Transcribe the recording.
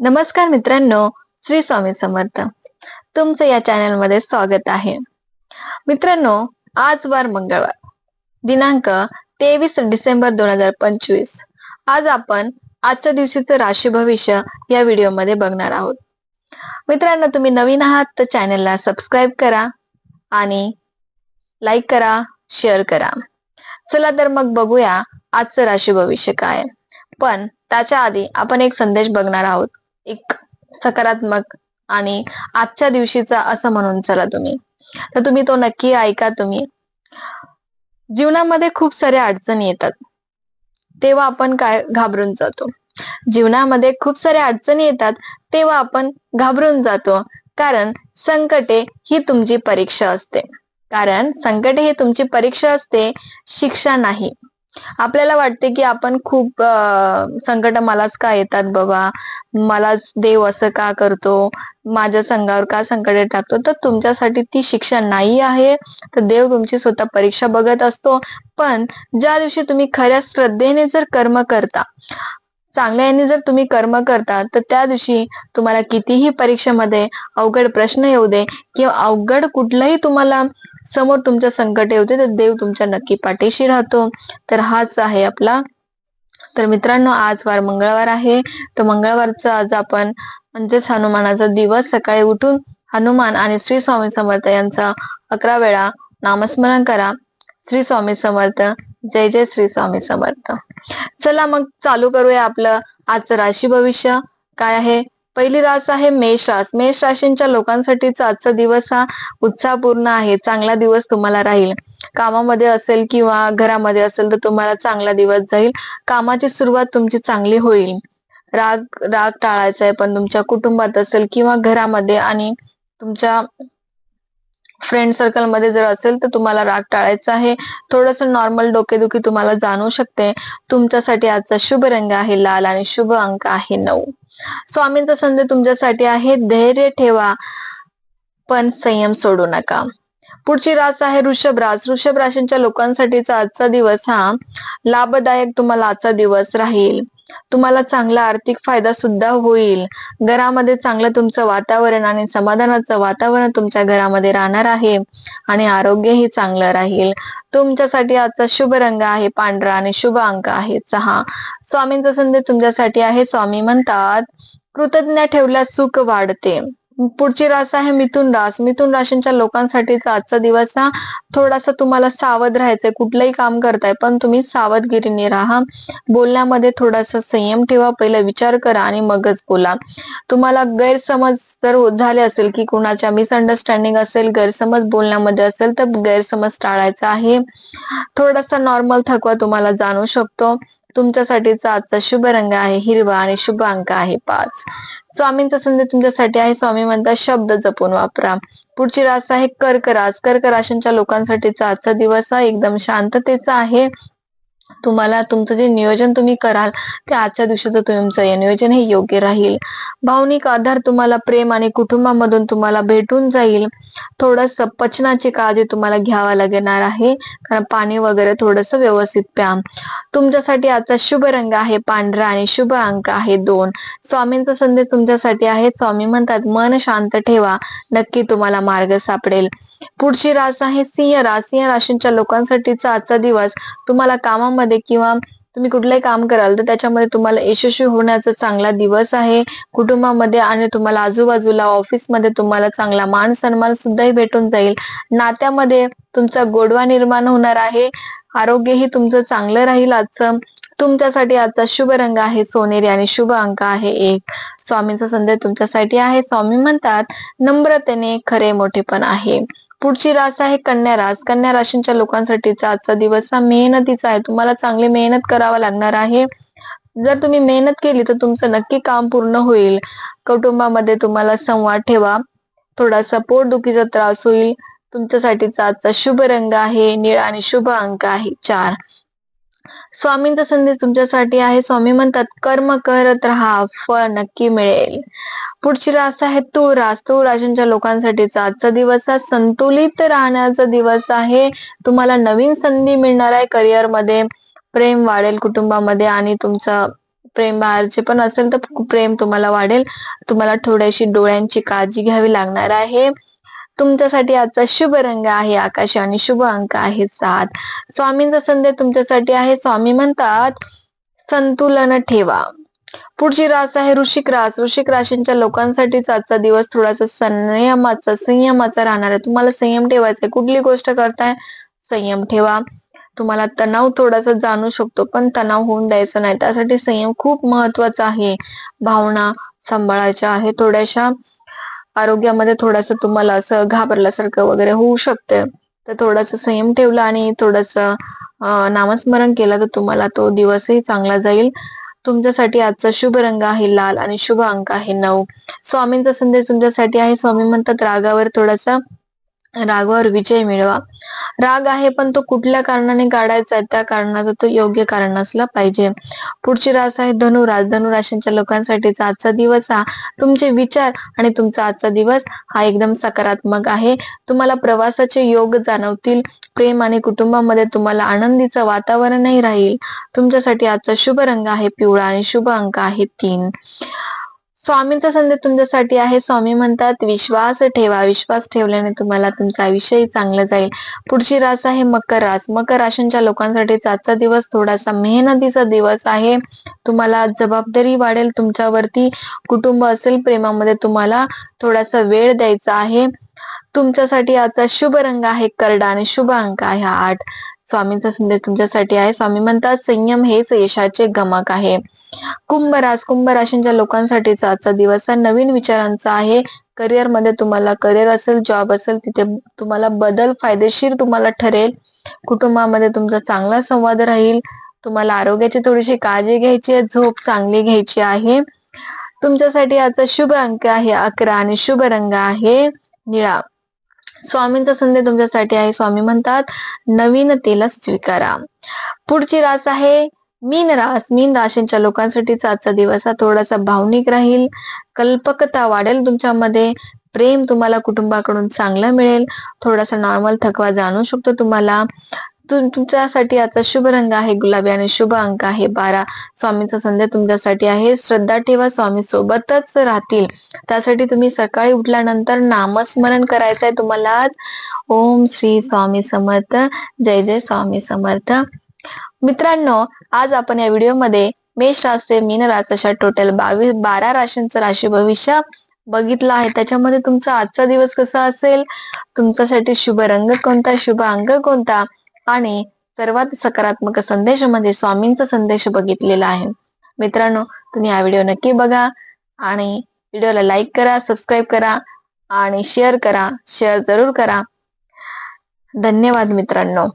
नमस्कार मित्रांनो श्री स्वामी समर्थ. तुमचं या चॅनलमध्ये स्वागत आहे. मित्रांनो आज वार मंगळवार दिनांक तेवीस डिसेंबर दोन हजार पंचवीस. आज आपण आजच्या दिवशीचं राशी भविष्य या व्हिडिओमध्ये बघणार आहोत. मित्रांनो तुम्ही नवीन आहात तर चॅनलला सबस्क्राईब करा आणि लाईक करा शेअर करा. चला तर मग बघूया आजचं राशी भविष्य काय पण त्याच्या आधी आपण एक संदेश बघणार आहोत. एक सकारात्मक आणि आजच्या दिवशीचा असं म्हणून चला तुम्ही. तर तुम्ही तो नक्की ऐका तुम्ही. जीवनामध्ये खूप साऱ्या अडचणी येतात. तेव्हा आपण काय घाबरून जातो. जीवनामध्ये खूप साऱ्या अडचणी येतात तेव्हा आपण घाबरून जातो. कारण संकटे ही तुमची परीक्षा असते. कारण संकटे ही तुमची परीक्षा असते शिक्षा नाही. आपल्याला वाटते की आपण खूप संकट मलाच का येतात बाबा? मलाच देव असं का करतो? माझ्या संघावर का संकट टाकतो? तर तुमच्यासाठी ती शिक्षा नाही आहे. तर देव तुमची स्वतः परीक्षा बघत असतो. पण ज्या दिवशी तुम्ही खऱ्या श्रद्धेने जर कर्म करता चांगल्या यांनी जर तुम्ही कर्म करता तर त्या दिवशी तुम्हाला कितीही परीक्षेमध्ये अवघड प्रश्न येऊ दे किंवा अवघड कुठलंही तुम्हाला समोर तुमच्या संकट येऊ दे तर देव तुमच्या नक्की पाठीशी राहतो. तर हाच आहे आपला. तर मित्रांनो आज वार मंगळवार आहे. तर मंगळवारचा आज आपण म्हणजेच हनुमानाचा दिवस. सकाळी उठून हनुमान आणि श्री स्वामी समर्थ यांचा अकरा वेळा नामस्मरण करा. श्री स्वामी समर्थ जय जय श्री स्वामी समर्थ. चला मग चालू करूया आपलं आजचं राशी भविष्य. काय आहे? पहिली रास आहे मेष रास. मेष राशींच्या लोकांसाठीचा आजचा दिवस हा उत्साहपूर्ण आहे. चांगला दिवस तुम्हाला राहील. कामामध्ये असेल किंवा घरामध्ये असेल तर तुम्हाला चांगला दिवस जाईल. कामाची सुरुवात तुमची चांगली होईल. राग राग टाळायचा आहे पण तुमच्या कुटुंबात असेल किंवा घरामध्ये आणि तुमच्या फ्रेंड सर्कलमध्ये जर असेल तर तुम्हाला राग टाळायचा आहे. थोडंसं नॉर्मल डोकेदुखी तुम्हाला जाणवू शकते. तुमच्यासाठी आजचा शुभ रंग आहे लाल आणि शुभ अंक आहे नऊ. स्वामींचा संदेश तुमच्यासाठी आहे धैर्य ठेवा पण संयम सोडू नका. पुढची रास आहे ऋषभ रास. ऋषभ राशींच्या लोकांसाठीचा आजचा दिवस हा लाभदायक तुम्हाला आजचा दिवस राहील. तुम्हाला चांगला आर्थिक फायदा सुद्धा होईल. घरामध्ये चांगलं तुमचं वातावरण आणि समाधानाचं वातावरण तुमच्या घरामध्ये राहणार आहे आणि आरोग्यही चांगलं राहील. तुमच्यासाठी आजचा शुभ रंग आहे पांढरा आणि शुभ अंक आहे सहा. स्वामींचा संदेश तुमच्यासाठी आहे स्वामी म्हणतात कृतज्ञ ठेवल्यास सुख वाढते. पुढची रास आहे मिथुन रास. मिथुन राशींच्या लोकांसाठीचा आजचा दिवस हा थोडासा तुम्हाला सावध राहायचंय. कुठलंही काम करताय पण तुम्ही सावधगिरीने राहा. बोलण्यामध्ये थोडासा संयम ठेवा. पहिला विचार करा आणि मगच बोला. तुम्हाला गैरसमज जर हो- झाले असेल की कुणाच्या मिसअंडरस्टँडिंग असेल गैरसमज बोलण्यामध्ये असेल तर गैरसमज टाळायचा आहे. थोडासा नॉर्मल थकवा तुम्हाला जाणू शकतो. तुमच्यासाठीचा आजचा शुभ रंग आहे हिरवा आणि शुभ अंक आहे पाच. स्वामींचा संदेश तुमच्यासाठी आहे स्वामी म्हणतात शब्द जपून वापरा. पुढची रास आहे कर्क रास कर्क राशींच्या लोकांसाठीचा आजचा दिवस हा एकदम शांततेचा आहे. तुम्हाला तुमचं जे नियोजन तुम्ही कराल ते आजच्या दिवशीचं तुमचं नियोजन हे योग्य राहील. भावनिक आधार तुम्हाला प्रेम आणि कुटुंबामधून तुम्हाला भेटून जाईल. थोडस पचनाची काळजी तुम्हाला घ्यावा लागणार आहे. कारण पाणी वगैरे थोडस व्यवस्थित प्या. तुमच्यासाठी आजचा शुभ रंग आहे पांढरा आणि शुभ अंक आहे दोन. स्वामींचा संदेश तुमच्यासाठी आहे. स्वामी म्हणतात मन शांत ठेवा. नक्की तुम्हाला मार्ग सापडेल. पुढची रास आहे सिंह. रास सिंह राशींच्या लोकांसाठीचा आजचा दिवस तुम्हाला कामामध्ये किंवा तुम्ही कुठलंही काम कराल तर त्याच्यामध्ये तुम्हाला यशस्वी होण्याचा चांगला दिवस आहे. कुटुंबामध्ये आणि तुम्हाला आजूबाजूला ऑफिसमध्ये तुम्हाला चांगला मान सन्मान सुद्धाही भेटून जाईल. नात्यामध्ये तुमचा गोडवा निर्माण होणार आहे. आरोग्यही तुमचं चांगलं राहील आजचं. तुमच्यासाठी आजचा शुभ रंग आहे. सोनेरी आणि शुभ अंक आहे एक. स्वामींचा संदेश तुमच्यासाठी आहे. स्वामी म्हणतात नम्रतेने खरे मोठेपण आहे. पुढची रास आहे कन्या रास. कन्या राशींच्या लोकांसाठीचा आजचा दिवस हा मेहनतीचा आहे. तुम्हाला चांगली मेहनत करावा लागणार आहे. जर तुम्ही मेहनत केली तर तुमचं नक्की काम पूर्ण होईल. कुटुंबामध्ये तुम्हाला संवाद ठेवा. थोडासा पोटदुखीचा त्रास होईल. तुमच्यासाठीचा आजचा शुभ रंग आहे. निळा आणि शुभ अंक आहे. चार. स्वामींचा संदेश तुमच्यासाठी आहे. स्वामी म्हणतात कर्म करत राहा फळ नक्की मिळेल. पुढची रास आहे तूळ रास तूळ राशींच्या लोकांसाठीचा आजचा दिवस हा संतुलित राहण्याचा दिवस आहे. तुम्हाला नवीन संधी मिळणार आहे करिअरमध्ये. प्रेम वाढेल कुटुंबामध्ये आणि तुमचं प्रेम बाहेरचे पण असेल तर प्रेम तुम्हाला वाढेल. तुम्हाला थोडीशी डोळ्यांची काळजी घ्यावी लागणार आहे. तुमच्यासाठी आजचा शुभ रंग आहे आकाश आणि शुभ अंक आहे सात. स्वामींचा संदेश तुमच्यासाठी आहे. स्वामी म्हणतात संतुलन ठेवा. पुढची रास आहे ऋषिक रास. ऋषिक राशींच्या लोकांसाठीच आजचा दिवस थोडासा संयमाचा संयमाचा राहणार आहे. तुम्हाला संयम ठेवायचा आहे. कुठली गोष्ट करताय? संयम ठेवा. तुम्हाला तणाव थोडासा जाणू शकतो पण तणाव होऊन द्यायचा नाही. त्यासाठी संयम खूप महत्त्वाचा आहे. भावना सांभाळायच्या आहे. थोड्याशा आरोग्यामध्ये थोडस तुम्हाला असं घाबरल्यासारखं वगैरे होऊ शकते तर थोडस संयम ठेवला आणि थोडस नामस्मरण केलं तर तुम्हाला तो दिवसही चांगला जाईल. तुमच्यासाठी आजचा शुभ रंग आहे लाल आणि शुभ अंक आहे नऊ. स्वामींचा संदेश तुमच्यासाठी आहे. स्वामी म्हणतात रागावर थोडासा रागावर विजय मिळवा. राग आहे पण तो कुठल्या कारणाने काढायचा आहे त्या कारणाचा तो योग्य कारण असला पाहिजे. पुढची रास आहे धनुराज धनुराशींच्या लोकांसाठीचा आजचा दिवस हा तुमचे विचार आणि तुमचा आजचा दिवस हा एकदम सकारात्मक आहे. तुम्हाला प्रवासाचे योग जाणवतील. प्रेम आणि कुटुंबामध्ये तुम्हाला आनंदीचं वातावरणही राहील. तुमच्यासाठी आजचा शुभ रंग आहे पिवळा आणि शुभ अंक आहे तीन. स्वामींचा संदेश तुमच्यासाठी आहे. स्वामी म्हणतात विश्वास ठेवा. विश्वास ठेवल्याने तुम्हाला तुमचा आयुष्यही चांगलं जाईल. पुढची रास आहे मकर रास. मकर राशींच्या लोकांसाठी आजचा दिवस थोडासा मेहनतीचा दिवस आहे. तुम्हाला जबाबदारी वाढेल. तुमच्यावरती कुटुंब असेल प्रेमामध्ये तुम्हाला थोडासा वेळ द्यायचा आहे. तुमच्यासाठी आजचा शुभ रंग आहे करडा आणि शुभ अंक आहे आठ. स्वामींचा संदेश तुमच्यासाठी आहे. स्वामी म्हणतात संयम हेच यशाचे गमक आहे. कुंभराज कुंभ राशींच्या लोकांसाठीचा आजचा दिवस हा नवीन विचारांचा आहे. करिअरमध्ये तुम्हाला करिअर असेल जॉब असेल तिथे तुम्हाला बदल फायदेशीर तुम्हाला ठरेल. कुटुंबामध्ये तुमचा चांगला संवाद राहील. तुम्हाला आरोग्याची थोडीशी काळजी घ्यायची आहे. झोप चांगली घ्यायची आहे. तुमच्यासाठी आजचा शुभ अंक आहे. अकरा आणि शुभ रंग आहे. निळा. स्वामींचा संदेश तुमच्यासाठी आहे. स्वामी म्हणतात नवीनतेला स्वीकारा. पुढची रास आहे मीन रास. मीन राशींच्या लोकांसाठीचा आजचा दिवस हा थोडासा भावनिक राहील. कल्पकता वाढेल तुमच्यामध्ये. प्रेम तुम्हाला कुटुंबाकडून चांगलं मिळेल. थोडासा नॉर्मल थकवा जाणू शकतो तुम्हाला. तुमच्यासाठी आता शुभ रंग आहे गुलाबी आणि शुभ अंक आहे. बारा स्वामींचा संदेश तुमच्यासाठी आहे. श्रद्धा ठेवा स्वामी सोबतच राहतील. त्यासाठी तुम्ही सकाळी उठल्यानंतर नामस्मरण करायचं आहे तुम्हाला आज. ओम श्री स्वामी समर्थ. जय जय स्वामी समर्थ. मित्रांनो आज आपण या व्हिडिओमध्ये मेष रास मीन रास अशा टोटल बावीस बारा राशींचं राशी भविष्य बघितलं आहे. त्याच्यामध्ये तुमचा आजचा दिवस कसा असेल? तुमच्यासाठी शुभ रंग कोणता? शुभ अंक कोणता? आणि सर्वात सकारात्मक संदेश म्हणजे स्वामींचा संदेश बघितलेला आहे. मित्रांनो तुम्ही हा व्हिडिओ नक्की बघा आणि व्हिडिओला लाईक करा सबस्क्राईब करा आणि शेअर करा शेअर जरूर करा. धन्यवाद मित्रांनो.